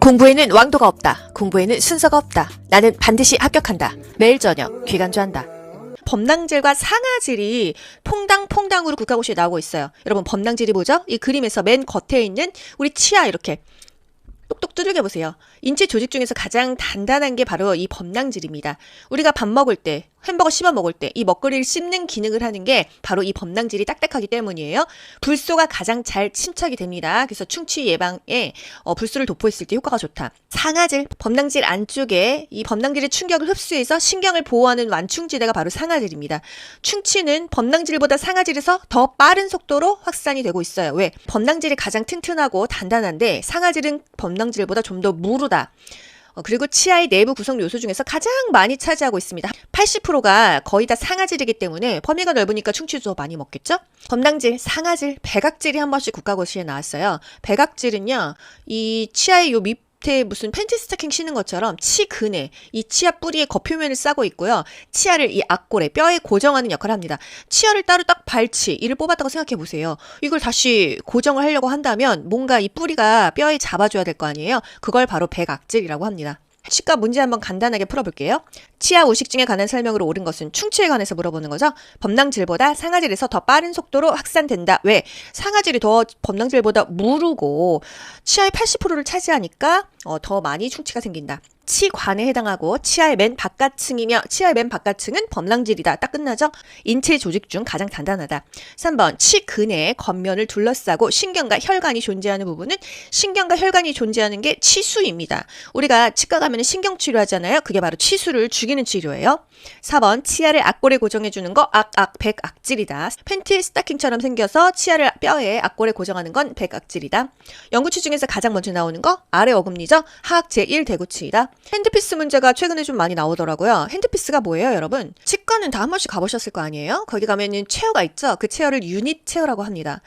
공부에는 왕도가 없다. 공부에는 순서가 없다. 나는 반드시 합격한다. 매일 저녁 귀간주한다. 범낭질과 상아질이 퐁당퐁당으로 국가고시에 나오고 있어요. 여러분 범낭질이 뭐죠? 이 그림에서 맨 겉에 있는 우리 치아 이렇게 똑똑 두들겨 보세요. 인체 조직 중에서 가장 단단한 게 바로 이 범낭질입니다. 우리가 밥 먹을 때, 햄버거 씹어 먹을 때 이 먹거리를 씹는 기능을 하는 게 바로 이 범낭질이 딱딱하기 때문이에요. 불소가 가장 잘 침착이 됩니다. 그래서 충치 예방에 어, 불소를 도포했을 때 효과가 좋다. 상아질, 범낭질 안쪽에 이 범낭질의 충격을 흡수해서 신경을 보호하는 완충지대가 바로 상아질입니다. 충치는 범낭질보다 상아질에서 더 빠른 속도로 확산이 되고 있어요. 왜? 범낭질이 가장 튼튼하고 단단한데 상아질은 범낭질보다 좀 더 무르다. 어, 그리고 치아의 내부 구성 요소 중에서 가장 많이 차지하고 있습니다. 80%가 거의 다 상아질이기 때문에 범위가 넓으니까 충치도 많이 먹겠죠? 범낭질, 상아질, 백악질이 한 번씩 국가고시에 나왔어요. 백악질은요, 이 치아의 요 밑 에 무슨 팬티 스타킹 신는 것처럼 치 근에 이 치아 뿌리에 겉표면을 싸고 있고요. 치아를 이 앞골에 뼈에 고정하는 역할을 합니다. 치아를 따로 딱 발치 이를 뽑았다고 생각해 보세요. 이걸 다시 고정을 하려고 한다면 뭔가 이 뿌리가 뼈에 잡아줘야 될 거 아니에요. 그걸 바로 백악질이라고 합니다. 치과 문제 한번 간단하게 풀어볼게요. 치아 우식증에 관한 설명으로 옳은 것은 충치에 관해서 물어보는 거죠. 범낭질보다 상아질에서 더 빠른 속도로 확산된다. 왜? 상아질이 더 범낭질보다 무르고 치아의 80%를 차지하니까 어, 더 많이 충치가 생긴다. 치관에 해당하고 치아의 맨 바깥층이며 치아의 맨 바깥층은 범낭질이다. 딱 끝나죠? 인체 조직 중 가장 단단하다. 3번 치근의 겉면을 둘러싸고 신경과 혈관이 존재하는 부분은 신경과 혈관이 존재하는 게 치수입니다. 우리가 치과 가면 신경 치료하잖아요. 그게 바로 치수를 죽이는 치료예요. 4번 치아를 악골에 고정해 주는 거 악악 백악질이다. 팬티 스타킹처럼 생겨서 치아를 뼈에 악골에 고정하는 건 백악질이다. 연구치 중에서 가장 먼저 나오는 거 아래 어금니죠. 하악 제1 대구치이다. 핸드피스 문제가 최근에 좀 많이 나오더라고요. 핸드피스가 뭐예요, 여러분? 치 과는 다 한 번씩 가보셨을 거 아니에요? 거기 가면은 체어가 있죠. 그 체어를 유닛 체어라고 합니다.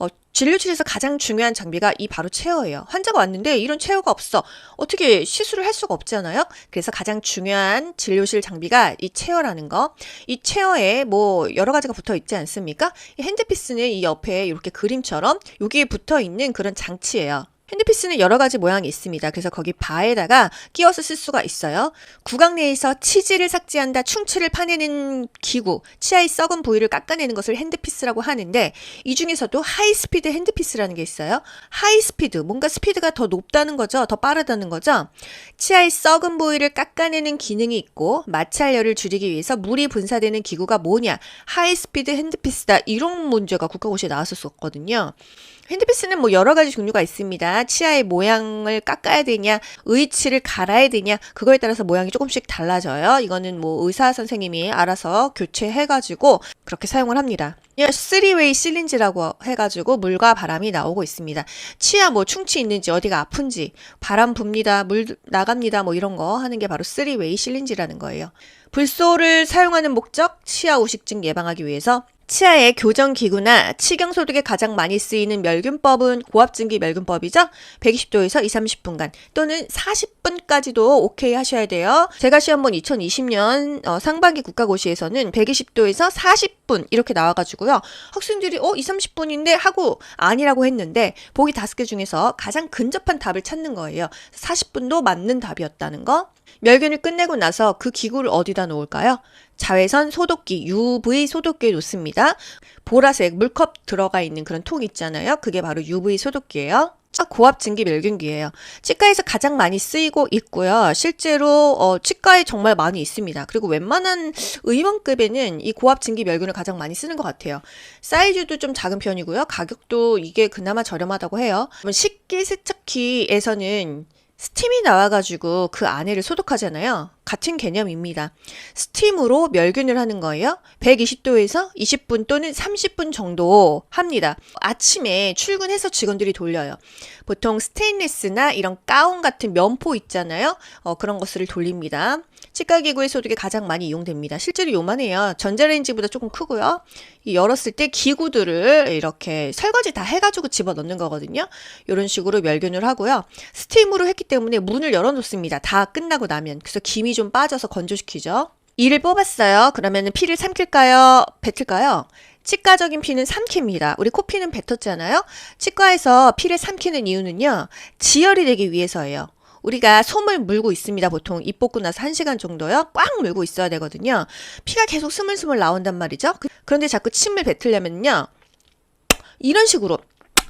어, 진료실에서 가장 중요한 장비가 이 바로 체어예요. 환자가 왔는데 이런 체어가 없어. 어떻게 시술을 할 수가 없잖아요. 그래서 가장 중요한 진료실 장비가 이 체어라는 거. 이 체어에 뭐 여러 가지가 붙어 있지 않습니까? 이 핸드피스는 이 옆에 이렇게 그림처럼 여기에 붙어 있는 그런 장치예요. 핸드피스는 여러 가지 모양이 있습니다. 그래서 거기 바에다가 끼워서 쓸 수가 있어요. 구강 내에서 치질을 삭제한다, 충치를 파내는 기구, 치아의 썩은 부위를 깎아내는 것을 핸드피스라고 하는데 이 중에서도 하이스피드 핸드피스라는 게 있어요. 하이스피드, 뭔가 스피드가 더 높다는 거죠. 더 빠르다는 거죠. 치아의 썩은 부위를 깎아내는 기능이 있고 마찰열을 줄이기 위해서 물이 분사되는 기구가 뭐냐? 하이스피드 핸드피스다. 이런 문제가 국가고시에 나왔었거든요. 핸드피스는 뭐 여러 가지 종류가 있습니다. 치아의 모양을 깎아야 되냐, 의치를 갈아야 되냐, 그거에 따라서 모양이 조금씩 달라져요. 이거는 뭐 의사 선생님이 알아서 교체해가지고 그렇게 사용을 합니다. 3웨이 실린지라고 해가지고 물과 바람이 나오고 있습니다. 치아 뭐 충치 있는지 어디가 아픈지 바람 붑니다 물 나갑니다 뭐 이런 거 하는 게 바로 3웨이 실린지라는 거예요. 불소를 사용하는 목적 치아 우식증 예방하기 위해서 치아의 교정 기구나 치경 소독에 가장 많이 쓰이는 멸균법은 고압증기 멸균법이죠. 120도에서 2, 30분간 또는 40분까지도 오케이 하셔야 돼요. 제가 시험 본 2020년 어, 상반기 국가고시에서는 120도에서 40분 이렇게 나와가지고요. 학생들이 어 2, 30분인데 하고 아니라고 했는데 보기 다섯 개 중에서 가장 근접한 답을 찾는 거예요. 40분도 맞는 답이었다는 거. 멸균을 끝내고 나서 그 기구를 어디다 놓을까요? 자외선 소독기, UV 소독기에 놓습니다. 보라색 물컵 들어가 있는 그런 통 있잖아요. 그게 바로 UV 소독기예요. 고압 증기 멸균기예요. 치과에서 가장 많이 쓰이고 있고요. 실제로 어, 치과에 정말 많이 있습니다. 그리고 웬만한 의원급에는 이 고압 증기 멸균을 가장 많이 쓰는 것 같아요. 사이즈도 좀 작은 편이고요. 가격도 이게 그나마 저렴하다고 해요. 식기 세척기에서는 스팀이 나와가지고 그 안에를 소독하잖아요. 같은 개념입니다. 스팀으로 멸균을 하는 거예요. 120도에서 20분 또는 30분 정도 합니다. 아침에 출근해서 직원들이 돌려요. 보통 스테인리스나 이런 가운 같은 면포 있잖아요. 어, 그런 것을 돌립니다. 치과 기구의 소독에 가장 많이 이용됩니다. 실제로 요만해요. 전자레인지보다 조금 크고요. 이 열었을 때 기구들을 이렇게 설거지 다 해가지고 집어넣는 거거든요. 이런 식으로 멸균을 하고요. 스팀으로 했기 때문에 문을 열어놓습니다. 다 끝나고 나면. 그래서 김이 좀 빠져서 건조시키죠. 이를 뽑았어요. 그러면 피를 삼킬까요? 뱉을까요? 치과적인 피는 삼킵니다. 우리 코피는 뱉었잖아요. 치과에서 피를 삼키는 이유는요. 지혈이 되기 위해서예요. 우리가 솜을 물고 있습니다. 보통 입 뽑고 나서 1시간 정도요. 꽉 물고 있어야 되거든요. 피가 계속 스물스물 나온단 말이죠. 그- 그런데 자꾸 침을 뱉으려면요. 이런 식으로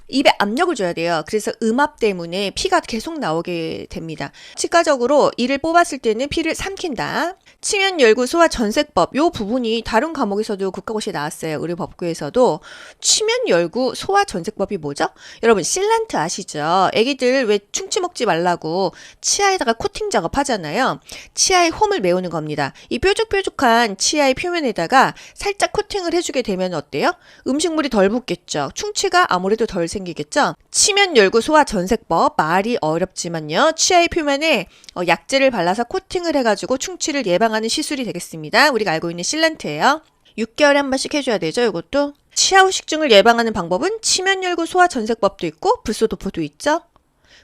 입에 압력을 줘야 돼요. 그래서 음압 때문에 피가 계속 나오게 됩니다. 치과적으로 이를 뽑았을 때는 피를 삼킨다. 치면 열구 소화 전색법 요 부분이 다른 과목에서도 국가고시에 나왔어요. 의료법규에서도 치면 열구 소화 전색법이 뭐죠? 여러분 실란트 아시죠? 애기들 왜 충치 먹지 말라고 치아에다가 코팅 작업하잖아요. 치아에 홈을 메우는 겁니다. 이 뾰족뾰족한 치아의 표면에다가 살짝 코팅을 해주게 되면 어때요? 음식물이 덜 붙겠죠. 충치가 아무래도 덜 생 기겠죠. 치면 열구 소화 전색법 말이 어렵지만요. 치아의 표면에 어, 약재를 발라서 코팅을 해가지고 충치를 예방하는 시술이 되겠습니다. 우리가 알고 있는 실란트예요. 6개월에 한 번씩 해줘야 되죠. 이것도 치아 후식증을 예방하는 방법은 치면 열구 소화 전색법도 있고 불소도포도 있죠.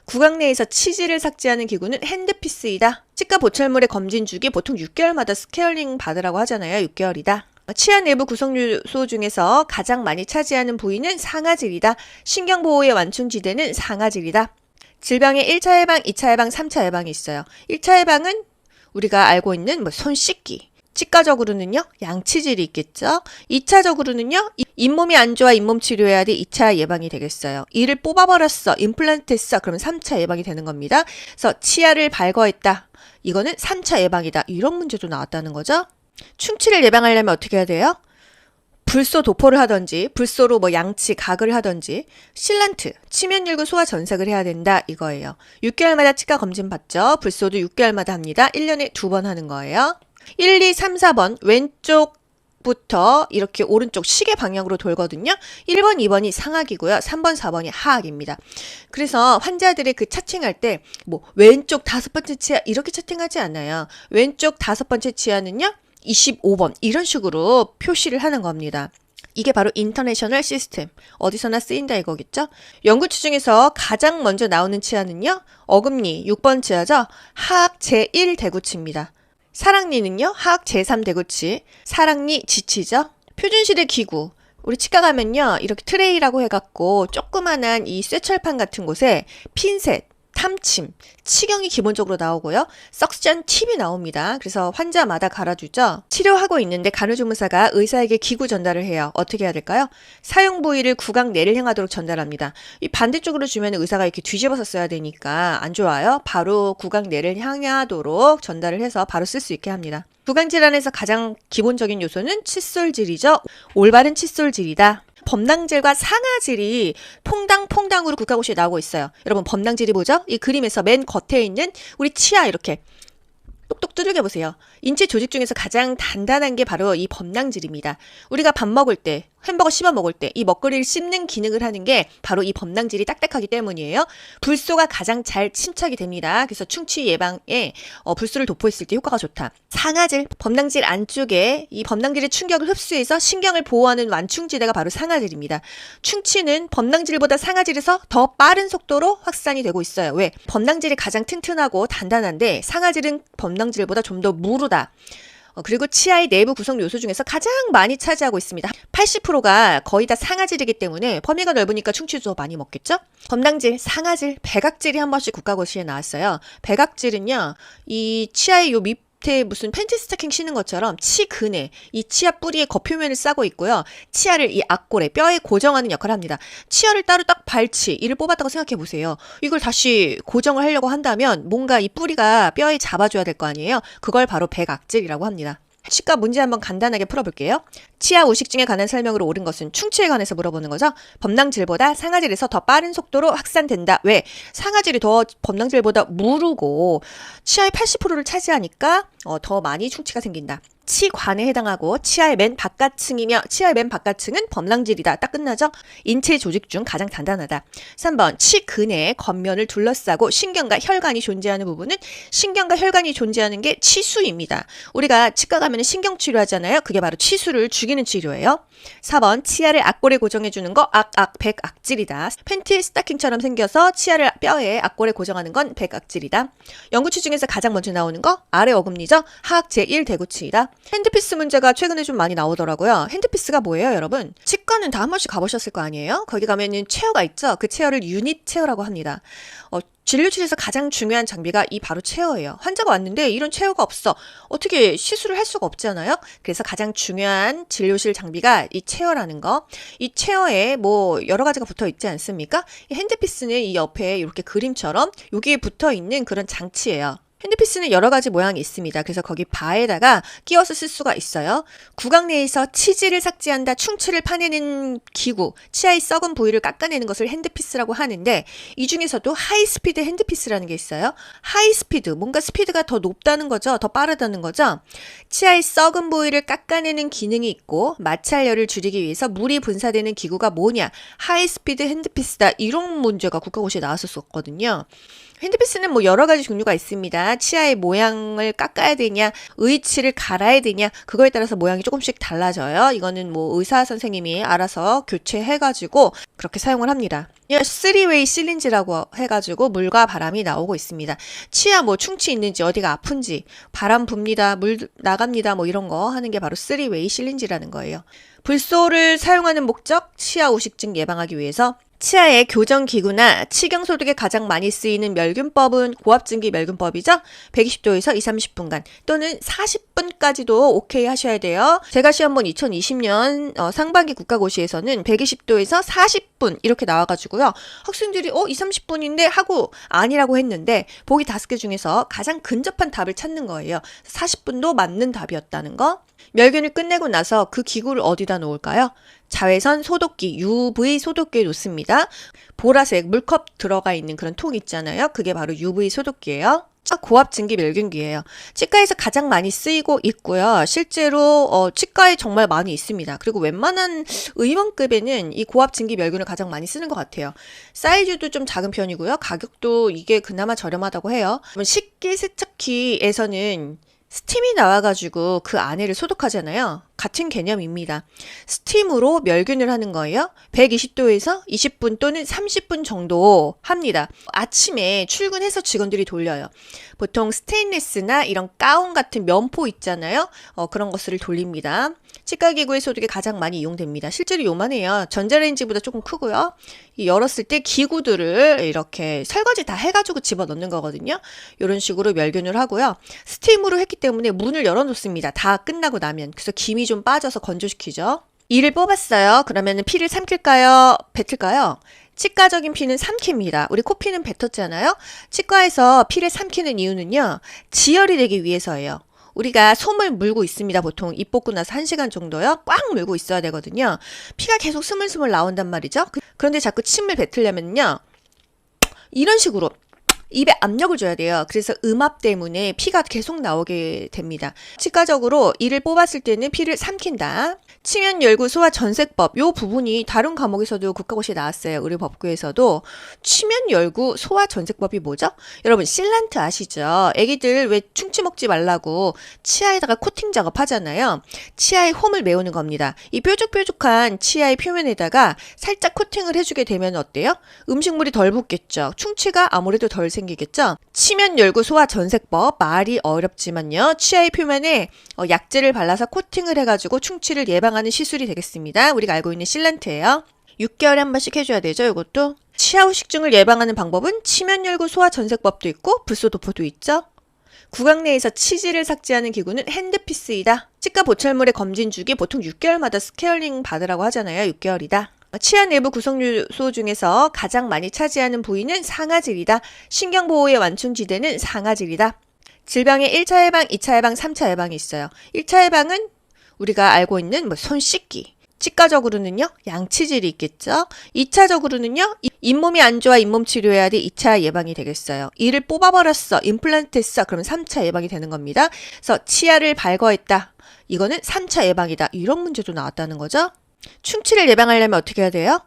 구강 내에서 치질을 삭제하는 기구는 핸드피스이다. 치과 보철물의 검진 주기 보통 6개월마다 스케일링 받으라고 하잖아요. 6개월이다. 치아 내부 구성 요소 중에서 가장 많이 차지하는 부위는 상아질이다. 신경보호의 완충지대는 상아질이다. 질병의 1차 예방, 2차 예방, 3차 예방이 있어요. 1차 예방은 우리가 알고 있는 뭐 손 씻기. 치과적으로는요, 양치질이 있겠죠. 2차적으로는요, 잇몸이 안 좋아 잇몸 치료해야 돼 2차 예방이 되겠어요. 이를 뽑아버렸어, 임플란트 했어, 그러면 3차 예방이 되는 겁니다. 그래서 치아를 발거했다. 이거는 3차 예방이다. 이런 문제도 나왔다는 거죠. 충치를 예방하려면 어떻게 해야 돼요? 불소 도포를 하든지 불소로 뭐 양치 각을 하든지 실란트 치면 열고 소화 전색을 해야 된다 이거예요. 6개월마다 치과 검진 받죠. 불소도 6개월마다 합니다. 1년에 두 번 하는 거예요. 1, 2, 3, 4번 왼쪽 부터 이렇게 오른쪽 시계 방향으로 돌거든요. 1번, 2번이 상악이고요. 3번, 4번이 하악입니다. 그래서 환자들이 그 차칭할 때 뭐 왼쪽 다섯 번째 치아 이렇게 차팅하지 않아요. 왼쪽 다섯 번째 치아는요. 25번 이런 식으로 표시를 하는 겁니다. 이게 바로 인터내셔널 시스템. 어디서나 쓰인다 이거겠죠? 연구치 중에서 가장 먼저 나오는 치아는요. 어금니 6번 치아죠. 하악 제1 대구치입니다. 사랑니는요. 하악 제3 대구치. 사랑니 지치죠. 표준시대 기구. 우리 치과 가면요. 이렇게 트레이라고 해갖고 조그만한 이 쇠철판 같은 곳에 핀셋, 탐침, 치경이 기본적으로 나오고요. 석션 팁이 나옵니다. 그래서 환자마다 갈아주죠. 치료하고 있는데 간호조무사가 의사에게 기구 전달을 해요. 어떻게 해야 될까요? 사용 부위를 구강 내를 향하도록 전달합니다. 이 반대쪽으로 주면 의사가 이렇게 뒤집어서 써야 되니까 안 좋아요. 바로 구강 내를 향하도록 전달을 해서 바로 쓸 수 있게 합니다. 구강 질환에서 가장 기본적인 요소는 칫솔질이죠. 올바른 칫솔질이다. 범낭질과 상아질이 퐁당퐁당으로 국가고시에 나오고 있어요. 여러분 범낭질이 뭐죠? 이 그림에서 맨 겉에 있는 우리 치아 이렇게 똑똑 두들겨 보세요. 인체 조직 중에서 가장 단단한 게 바로 이 범낭질입니다. 우리가 밥 먹을 때, 햄버거 씹어 먹을 때 이 먹거리를 씹는 기능을 하는 게 바로 이 범낭질이 딱딱하기 때문이에요. 불소가 가장 잘 침착이 됩니다. 그래서 충치 예방에 어, 불소를 도포했을 때 효과가 좋다. 상아질, 범낭질 안쪽에 이 범낭질의 충격을 흡수해서 신경을 보호하는 완충지대가 바로 상아질입니다. 충치는 범낭질보다 상아질에서 더 빠른 속도로 확산이 되고 있어요. 왜? 범낭질이 가장 튼튼하고 단단한데 상아질은 범낭질보다 좀 더 무르다. 어, 그리고 치아의 내부 구성 요소 중에서 가장 많이 차지하고 있습니다. 80%가 거의 다 상아질이기 때문에 범위가 넓으니까 충치도 많이 먹겠죠? 범낭질, 상아질, 백악질이 한 번씩 국가고시에 나왔어요. 백악질은요, 이 치아의 요 밑, 밑에 무슨 팬티 스타킹 신는 것처럼 치 근에 이 치아 뿌리의 겉표면을 싸고 있고요. 치아를 이 앞골에 뼈에 고정하는 역할을 합니다. 치아를 따로 딱 발치 이를 뽑았다고 생각해 보세요. 이걸 다시 고정을 하려고 한다면 뭔가 이 뿌리가 뼈에 잡아줘야 될 거 아니에요. 그걸 바로 백악질이라고 합니다. 치과 문제 한번 간단하게 풀어볼게요. 치아 우식증에 관한 설명으로 옳은 것은 충치에 관해서 물어보는 거죠. 범낭질보다 상아질에서 더 빠른 속도로 확산된다. 왜? 상아질이 더 범낭질보다 무르고 치아의 80%를 차지하니까 어, 더 많이 충치가 생긴다. 치관에 해당하고 치아의 맨 바깥층이며 치아의 맨 바깥층은 범랑질이다. 딱 끝나죠? 인체 조직 중 가장 단단하다. 3번 치근의 겉면을 둘러싸고 신경과 혈관이 존재하는 부분은 신경과 혈관이 존재하는 게 치수입니다. 우리가 치과 가면 신경 치료하잖아요. 그게 바로 치수를 죽이는 치료예요. 4번 치아를 앞골에 고정해 주는 거 악악 백악질이다. 팬티 스타킹처럼 생겨서 치아를 뼈에 앞골에 고정하는 건 백악질이다. 연구치 중에서 가장 먼저 나오는 거 아래 어금니죠. 하악 제1 대구치이다. 핸드피스 문제가 최근에 좀 많이 나오더라고요. 핸드피스가 뭐예요, 여러분? 치과는 다 한 번씩 가보셨을 거 아니에요? 거기 가면은 체어가 있죠? 그 체어를 유닛 체어라고 합니다. 어, 진료실에서 가장 중요한 장비가 이 바로 체어예요. 환자가 왔는데 이런 체어가 없어. 어떻게 시술을 할 수가 없잖아요? 그래서 가장 중요한 진료실 장비가 이 체어라는 거. 이 체어에 뭐 여러 가지가 붙어 있지 않습니까? 이 핸드피스는 이 옆에 이렇게 그림처럼 여기에 붙어 있는 그런 장치예요. 핸드피스는 여러 가지 모양이 있습니다. 그래서 거기 바에다가 끼워서 쓸 수가 있어요. 구강 내에서 치질을 삭제한다, 충치를 파내는 기구, 치아의 썩은 부위를 깎아내는 것을 핸드피스라고 하는데 이 중에서도 하이스피드 핸드피스라는 게 있어요. 하이스피드, 뭔가 스피드가 더 높다는 거죠. 더 빠르다는 거죠. 치아의 썩은 부위를 깎아내는 기능이 있고 마찰열을 줄이기 위해서 물이 분사되는 기구가 뭐냐? 하이스피드 핸드피스다. 이런 문제가 국가고시에 나왔었거든요. 핸드피스는 뭐 여러 가지 종류가 있습니다. 치아의 모양을 깎아야 되냐, 의치를 갈아야 되냐, 그거에 따라서 모양이 조금씩 달라져요. 이거는 뭐 의사 선생님이 알아서 교체해가지고 그렇게 사용을 합니다. 3웨이 실린지라고 해가지고 물과 바람이 나오고 있습니다. 치아 뭐 충치 있는지 어디가 아픈지 바람 붑니다 물 나갑니다 뭐 이런 거 하는 게 바로 3웨이 실린지라는 거예요. 불소를 사용하는 목적 치아 우식증 예방하기 위해서 치아의 교정 기구나 치경 소독에 가장 많이 쓰이는 멸균법은 고압증기 멸균법이죠. 120도에서 2, 30분간 또는 40분까지도 오케이 하셔야 돼요. 제가 시험 본 2020년 어, 상반기 국가고시에서는 120도에서 40분 이렇게 나와가지고요. 학생들이 어 2, 30분인데 하고 아니라고 했는데 보기 다섯 개 중에서 가장 근접한 답을 찾는 거예요. 40분도 맞는 답이었다는 거. 멸균을 끝내고 나서 그 기구를 어디다 놓을까요? 자외선 소독기, UV 소독기에 놓습니다. 보라색 물컵 들어가 있는 그런 통 있잖아요. 그게 바로 UV 소독기예요. 고압 증기 멸균기예요. 치과에서 가장 많이 쓰이고 있고요. 실제로 어, 치과에 정말 많이 있습니다. 그리고 웬만한 의원급에는 이 고압 증기 멸균을 가장 많이 쓰는 것 같아요. 사이즈도 좀 작은 편이고요. 가격도 이게 그나마 저렴하다고 해요. 식기 세척기에서는 스팀이 나와가지고 그 안에를 소독하잖아요. 같은 개념입니다. 스팀으로 멸균을 하는 거예요. 120도에서 20분 또는 30분 정도 합니다. 아침에 출근해서 직원들이 돌려요. 보통 스테인레스나 이런 가운 같은 면포 있잖아요. 어, 그런 것을 돌립니다. 치과 기구의 소독이 가장 많이 이용됩니다. 실제로 요만해요. 전자레인지보다 조금 크고요. 이 열었을 때 기구들을 이렇게 설거지 다 해가지고 집어 넣는 거거든요. 이런 식으로 멸균을 하고요. 스팀으로 했기 때문에 문을 열어놓습니다. 다 끝나고 나면. 그래서 김이 좀 빠져서 건조시키죠. 이를 뽑았어요. 그러면 피를 삼킬까요? 뱉을까요? 치과적인 피는 삼킵니다. 우리 코피는 뱉었잖아요. 치과에서 피를 삼키는 이유는요. 지혈이 되기 위해서예요. 우리가 솜을 물고 있습니다. 보통 입 뽑고 나서 1시간 정도요. 꽉 물고 있어야 되거든요. 피가 계속 스물스물 나온단 말이죠. 그- 그런데 자꾸 침을 뱉으려면요. 이런 식으로 입에 압력을 줘야 돼요. 그래서 음압 때문에 피가 계속 나오게 됩니다. 치과적으로 이를 뽑았을 때는 피를 삼킨다. 치면 열구 소화 전색법 요 부분이 다른 과목에서도 국가고시에 나왔어요. 우리 법규에서도 치면 열구 소화 전색법이 뭐죠? 여러분 실란트 아시죠? 애기들 왜 충치 먹지 말라고 치아에다가 코팅 작업하잖아요. 치아에 홈을 메우는 겁니다. 이 뾰족뾰족한 치아의 표면에다가 살짝 코팅을 해주게 되면 어때요? 음식물이 덜 붙겠죠. 충치가 아무래도 덜 생기겠죠. 치면 열구 소화 전색법 말이 어렵지만요. 치아의 표면에 어, 약재를 발라서 코팅을 해가지고 충치를 예방하는 시술이 되겠습니다. 우리가 알고 있는 실란트예요. 6개월에 한 번씩 해줘야 되죠. 이것도 치아 후식증을 예방하는 방법은 치면 열구 소화 전색법도 있고 불소 도포도 있죠. 구강 내에서 치질을 삭제하는 기구는 핸드피스이다. 치과 보철물의 검진 주기 보통 6개월마다 스케일링 받으라고 하잖아요. 6개월이다. 치아 내부 구성 요소 중에서 가장 많이 차지하는 부위는 상아질이다. 신경 보호의 완충지대는 상아질이다. 질병의 1차 예방, 2차 예방, 3차 예방이 있어요. 1차 예방은 우리가 알고 있는 뭐 손 씻기. 치과적으로는요, 양치질이 있겠죠. 2차적으로는요, 이- 잇몸이 안 좋아 잇몸 치료해야 돼 2차 예방이 되겠어요. 이를 뽑아버렸어, 임플란트 했어, 그러면 3차 예방이 되는 겁니다. 그래서 치아를 발거했다. 이거는 3차 예방이다. 이런 문제도 나왔다는 거죠. 충치를 예방하려면 어떻게 해야 돼요?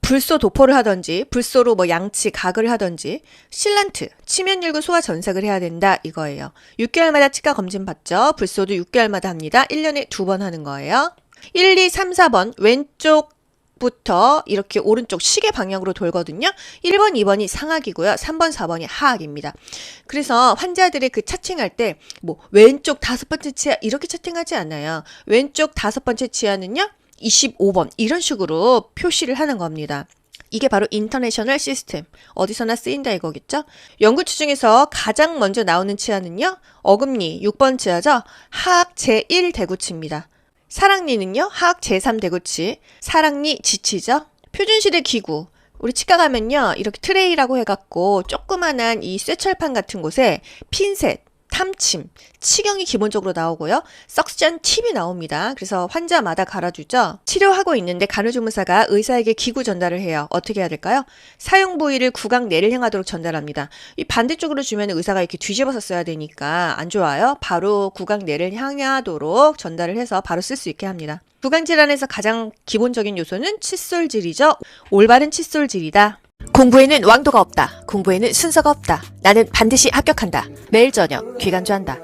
불소 도포를 하던지, 불소로 뭐 양치, 각을 하던지, 실란트, 치면 열고 소화 전색을 해야 된다 이거예요. 6개월마다 치과 검진 받죠. 불소도 6개월마다 합니다. 1년에 두 번 하는 거예요. 1, 2, 3, 4번 왼쪽 왼쪽부터 이렇게 오른쪽 시계 방향으로 돌거든요. 1번, 2번이 상하기고요. 3번, 4번이 하악입니다. 그래서 환자들의 그 차팅할 때 뭐 왼쪽 다섯 번째 치아 이렇게 차팅하지 않아요. 왼쪽 다섯 번째 치아는요. 25번 이런 식으로 표시를 하는 겁니다. 이게 바로 인터내셔널 시스템. 어디서나 쓰인다 이거겠죠? 연구치 중에서 가장 먼저 나오는 치아는요. 어금니 6번 치아죠. 하악 제1 대구치입니다. 사랑니는요. 하악 제3 대구치. 사랑니 지치죠. 표준시대 기구. 우리 치과 가면요. 이렇게 트레이라고 해갖고 조그만한 이 쇠철판 같은 곳에 핀셋, 탐침, 치경이 기본적으로 나오고요. 석션 팁이 나옵니다. 그래서 환자마다 갈아주죠. 치료하고 있는데 간호조무사가 의사에게 기구 전달을 해요. 어떻게 해야 될까요? 사용 부위를 구강 내를 향하도록 전달합니다. 이 반대쪽으로 주면 의사가 이렇게 뒤집어서 써야 되니까 안 좋아요. 바로 구강 내를 향하도록 전달을 해서 바로 쓸 수 있게 합니다. 구강 질환에서 가장 기본적인 요소는 칫솔질이죠. 올바른 칫솔질이다. 공부에는 왕도가 없다. 공부에는 순서가 없다. 나는 반드시 합격한다. 매일 저녁 귀간주한다.